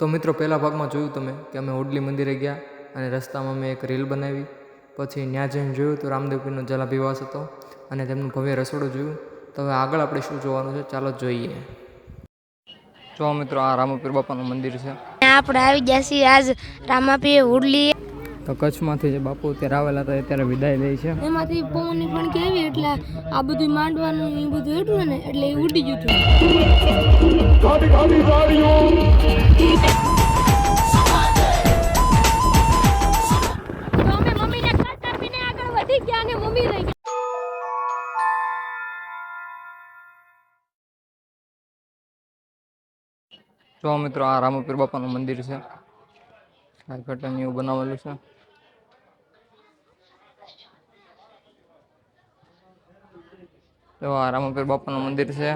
તો મિત્રો, પહેલા ભાગમાં જોયું તમે કે અમે ઓડલી મંદિરે ગયા અને રસ્તામાં મેં એક રીલ બનાવી. પછી ત્યાં જઈને જોયું તો રામદેવપીરનો જલાભિવાસ હતો અને તેમનું ભવ્ય રસોડું જોયું. તો હવે આગળ આપણે શું જોવાનું છે ચાલો જોઈએ. જો મિત્રો, આ રામપીર બાપાનું મંદિર છે. આપણે આવી ગયા છીએ આજ રામાપીર હુડલી તો કચ્છમાંથી જે બાપુ અત્યારે આવેલા હતા અત્યારે વિદાય લે છે. એમાંથી પવનની પણ કેવી એટલે આ બધું માંડવાનું એ બધું એટલું ને એટલે એ ઉડી ગયું હતું. જો મિત્રો આ રામપીર બાપાનું મંદિર છે. આ ઘટન એવું બનાવેલું છે. જો આ રામપીર બાપાનું મંદિર છે.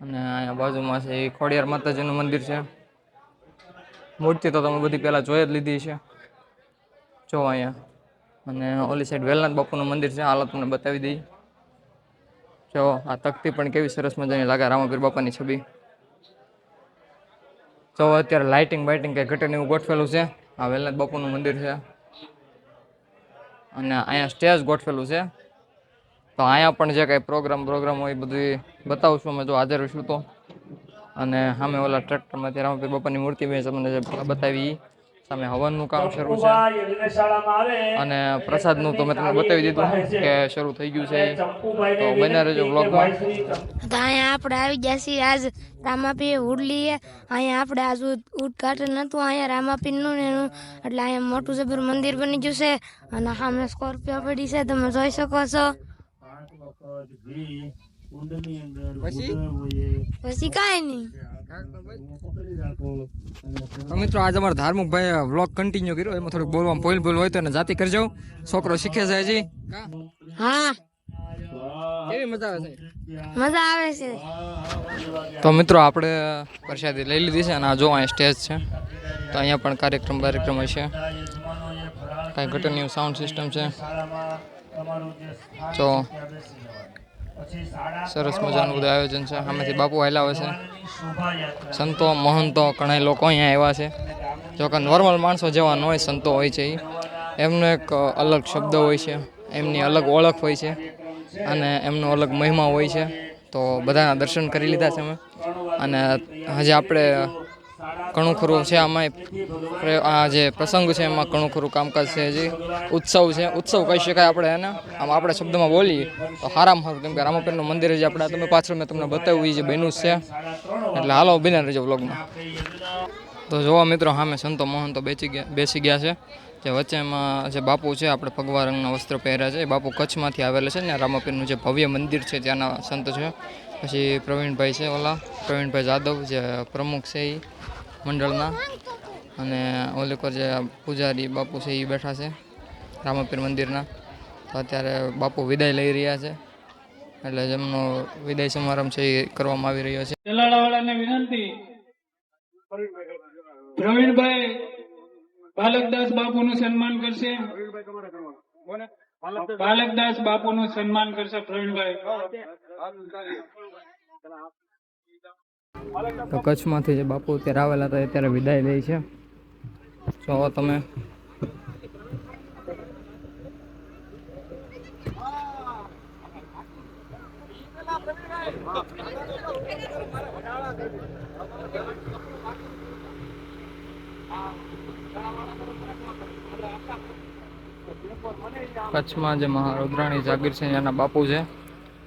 અને અહીંયા બાજુમાં છે એ ખોડિયાર માતાજીનું મંદિર છે. મૂર્તિ તો તમે બધી પહેલાં જોઈ જ લીધી છે. જો અહીંયા. અને ઓલી સાઈડ વેલનાથ બાપુનું મંદિર છે. હાલ તમને બતાવી દઈ. જો, આ તકતી પણ કેવી સરસ મજાની લાગે રામપીર બાપાની છબી. જો, અત્યારે લાઇટિંગ બાઇટિંગ કંઈ ઘટે એવું ગોઠવેલું છે. આ વેલનાથ બાપુનું મંદિર છે. અને અહીંયા સ્ટેજ ગોઠવેલું છે. તો અહીંયા પણ જે કાંઈ પ્રોગ્રામ પ્રોગ્રામ હોય બધું બતાવશું અમે જો હાજર છું તો. અને સામે ઓલા ટ્રેક્ટરમાં ત્યાં રામપીર બાપાની મૂર્તિ મેં તમને જે બતાવી. સામે હવનનું કામ શરૂ છે. અને પ્રસાદનું તો મેં તમને બતાવી દીધું કે શરૂ થઈ ગયું છે. તો બન્યા રહેજો બ્લોગમાં અહીંયા આપણે આવી ગયા છીએ આજ રામાપીએ હુડલી અહીંયા આપણે આજ ઉદ- ઉદઘાટન હતું. અહીંયા રામાપીનું ને એટલે અહીંયા મોટું જબર મંદિર બની ગયું છે. અને સામે સ્કોર્પિયો પડી છે. તમે જોઈ શકો છો. પછી? કાંઈ નહીં. મિત્રો આજે અમારા ધાર્મિક ભાઈ વ્લોગ કન્ટિન્યુ કર્યો. એમાં થોડુંક બોલવામાં પોઈલ બોલ હોય તો એને જાતિ કરજો. છોકરો શીખે છે હજી. હા. કેવી મજા આવે છે? મજા આવે છે. તો મિત્રો આપણે પ્રસાદી લઈ લીધી છે અને આ જો અહીંયા સ્ટેજ છે. તો અહીંયા પણ કાર્યક્રમ કાર્યક્રમ હશે કાંઈ ઘટનનું સાઉન્ડ સિસ્ટમ છે. તો સરસ મજાનું બધું આયોજન છે. સામેથી બાપુ હોય છે. સંતો મહંતો ઘણા લોકો અહીંયા આવ્યા છે. જો કે નોર્મલ માણસો જેવા ન હોય સંતો હોય છે એ એમનો એક અલગ શબ્દ હોય છે. એમની અલગ ઓળખ હોય છે. અને એમનો અલગ મહિમા હોય છે. તો બધાના દર્શન કરી લીધા છે અમે. અને હજી આપણે ઘણું ખરું છે આમાં આ જે પ્રસંગ છે, એમાં ઘણું ખરું કામકાજ છે હજી ઉત્સવ છે. ઉત્સવ કહી શકાય આપણે એને આમ આપણે શબ્દમાં બોલીએ, તો હારામ હારું. કેમ કે રામાપીરનું મંદિર જે આપણે તમે પાછળ મેં તમને બતાવ્યું જે બન્યું છે. એટલે હાલો, બિના રહેજો વ્લોગમાં. તો જોવા મિત્રો સામે સંતો મોહન તો બેસી ગયા બેસી ગયા છે. જે વચ્ચેમાં જે બાપુ છે, આપણે ભગવા રંગના વસ્ત્ર પહેર્યા છે, એ બાપુ કચ્છમાંથી આવેલા છે ને રામાપીરનું જે ભવ્ય મંદિર છે, ત્યાંના સંત છે. પછી પ્રવીણભાઈ છે, ઓલા પ્રવીણભાઈ જાદવ, જે પ્રમુખ છે એ મંડળના. અને ઓલી જે પૂજારી બાપુ છે એ બેઠા છે, રામાપીર મંદિરના. તો અત્યારે બાપુ વિદાય લઈ રહ્યા છે. એટલે જેમનો વિદાય સમારંભ છે એ કરવામાં આવી રહ્યો છે. તેલાળાવાળાને વિનંતી, પ્રવીણભાઈ બાલકદાસ બાપુનું સન્માન કરશે. બાલકદાસ બાપુનું સન્માન કરશે પ્રવીણભાઈ. તો કચ્છમાંથી જે બાપુ અત્યારે આવેલા હતા અત્યારે વિદાય લે છે. જો તમે કચ્છમાં જે મહારુદ્રાણી જાગીર છે, એના બાપુ છે,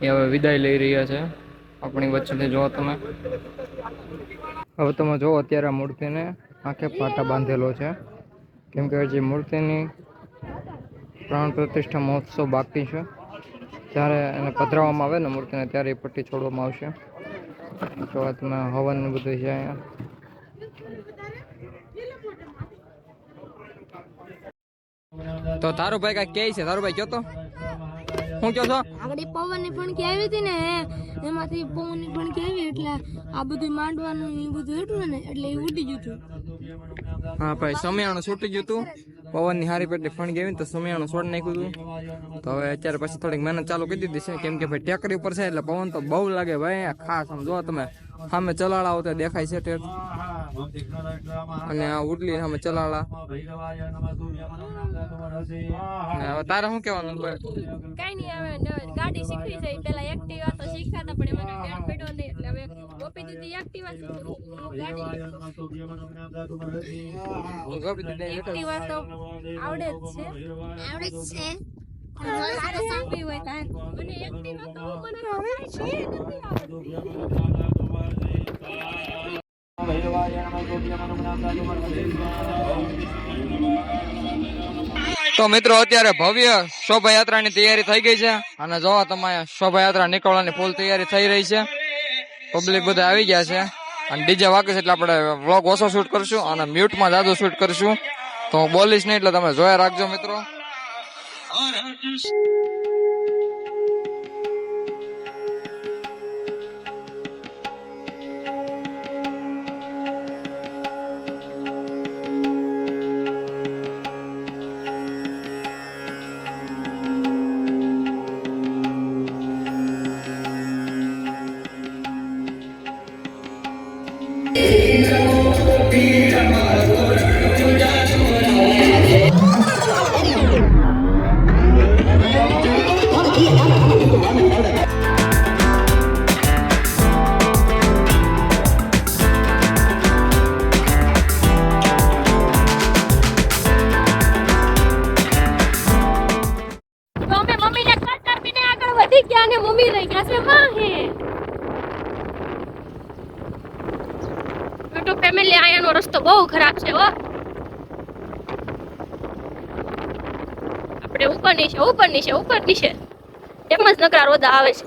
એ હવે વિદાય લઈ રહ્યા છે. આપણી વચ્ચે જો તમે. હવે તમે જો અત્યારે આ મૂર્તિને આંખે પાટા બાંધેલો છે. કેમ કે હજી મૂર્તિની પ્રાણ પ્રતિષ્ઠા મહોત્સવ બાકી છે. જ્યારે એને પધરાવવામાં આવે ને મૂર્તિને ત્યારે એ પટ્ટી છોડવામાં આવશે. તો તમે હવન બધું છે અહીંયા. તો તારો ભાઈ કાંઈ કે છે? તારો ભાઈ કયો તો? હું કહો છો? આગળ પવનની પણ કેવી હતી ને એમાંથી પવનની પણ કેવી એટલે આ બધું માંડવાનું એ બધું એટલું ને એટલે એ ઉડી ગયું હતું. હા ભાઈ સમયાણું છૂટી ગયું હતું. પવનની હારી પેટની ફણ ગેવી તો સુમિયાનું છોડ નાખ્યું હતું તો હવે અત્યારે પછી થોડીક મહેનત ચાલુ કરી દીધી છે. કેમ કે ભાઈ ટેકરી ઉપર છે એટલે પવન તો બહુ લાગે ભાઈ. ખાસ આમ જો તમે સામે ચલાળા આવતા દેખાય છે ટેક. અને આ ઉડલી સામે ચલાળા. હવે તારે શું કેવાનું કઈ નહીં આવે ગાડી શીખવી જાય પેલા તો મિત્રો અત્યારે ભવ્ય શોભાયાત્રાની તૈયારી થઈ ગઈ છે. અને જોવા તમારે શોભાયાત્રા નીકળવાની ફૂલ તૈયારી થઈ રહી છે. પબ્લિક બધા આવી ગયા છે. અને ડીજે વાગે એટલે આપણે વ્લોગ ઓછો શૂટ કરશું અને મ્યુટમાં જાદુ શૂટ કરશું. તો હું બોલીશ નહીં એટલે તમે જોયા રાખજો મિત્રો. ફેમિલી આયાનો રસ્તો બહુ ખરાબ છે હો. આપણે ઉપર નીચે ઉપર નીચે ઉપર નીચે. એમ જ નકરા રોદા આવે છે.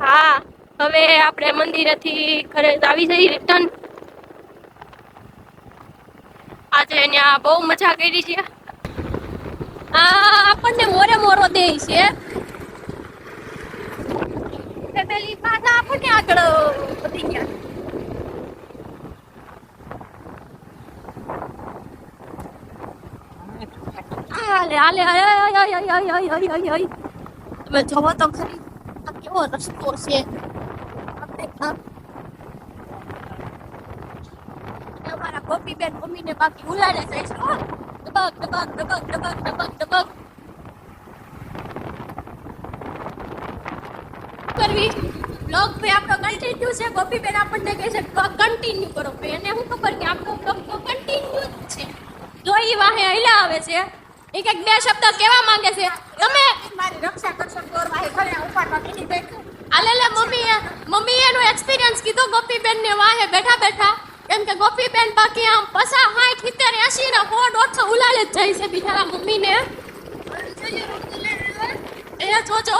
હા હવે આપણે મંદિરેથી ઘરે આવી જઈ રિટર્ન આજે અહીંયા બહુ મજા કરી છે. આ આપણને મોરે મોરો દે છે. પેલી પાછા આપણને આગળ વધી ગયા. હાલે હાલે તમે જોવો તો ખરી આ કેવો રસ્તો છે અમારા ગોપી બેન મમ્મી ને બાકી ઉલાડે જાય છે ડબક ડબક ડબક ડબક ડબક ડબક કરવી બ્લોગ પે આપણો કન્ટિન્યુ છે ગોપી બેન આપણને કહે છે કન્ટિન્યુ કરો પે એને હું ખબર કે આપણો બ્લોગ તો કન્ટિન્યુ જ છે જો એ વાહે હૈલા આવે છે એક એક બે શબ્દ કેવા માંગે છે? તમે મારી રક્ષા કરશો ચોર વાહે ઘરે ઉપાડવા બેઠી બેઠું. આલે લે મમ્મી મમ્મી એનો એક્સપિરિયન્સ કીધો ગોપી બેન ને વાહે બેઠા બેઠા. કેમ કે ગોપી બેન બાકી આમ પસા હાઠ સિત્તેર એસી ના સો દોઢસો ઉલાડે જ જાય છે બિચારા મમ્મી ને એ જોજો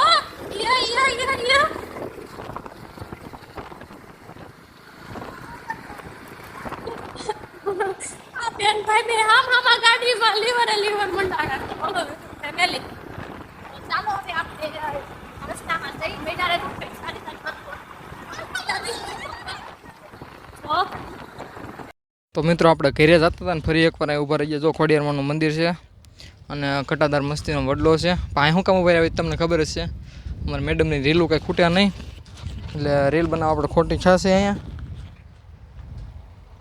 યા યા યા યા આ બેન ભાઈ હામા ગાડીમાં લીવરે લીવર મંડાયા ફેમિલી તો મિત્રો આપણે ઘેરે જતા હતા ને ફરી એકવાર અહીં ઊભા રહી ગયા. જો ખોડિયારમાંનું મંદિર છે અને કટાદાર મસ્તીનો વડલો છે. અહીં શું કામ ઊભા રહ્યા તમને ખબર જ છે. અમારે મેડમની રીલું કંઈ ખૂટ્યા નહીં. એટલે રીલ બનાવવા આપણે ખોટી છાશે અહીંયા.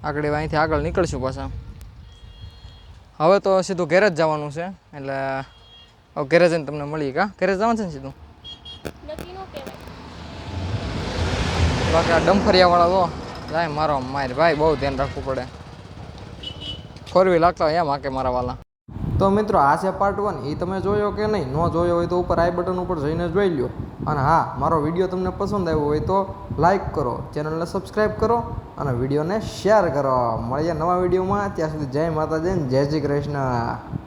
આગળ અહીંથી આગળ નીકળશું પાછા. હવે તો સીધું ઘેર જ જવાનું છે, એટલે હવે ઘેરે તમને મળીએ કા? ઘેરે જવાનું છે ને સીધું? બાકી આ ડંફરિયાવાળા તો જાય મારો માર ભાઈ બહુ ધ્યાન રાખવું પડે. ફોરવી લાગતા હોય એમ આકે મારા વાલા. તો મિત્રો, આ છે પાર્ટ વન એ તમે જોયો કે નહીં? ન જોયો હોય તો ઉપર આઈ બટન ઉપર જઈને જોઈ લો અને હા, મારો વીડિયો તમને પસંદ આવ્યો હોય તો લાઈક કરો ચેનલને સબસ્ક્રાઈબ કરો અને વિડીયોને શેર કરો. મળીએ નવા વિડીયોમાં. ત્યાં સુધી જય માતાજી જય શ્રી કૃષ્ણ.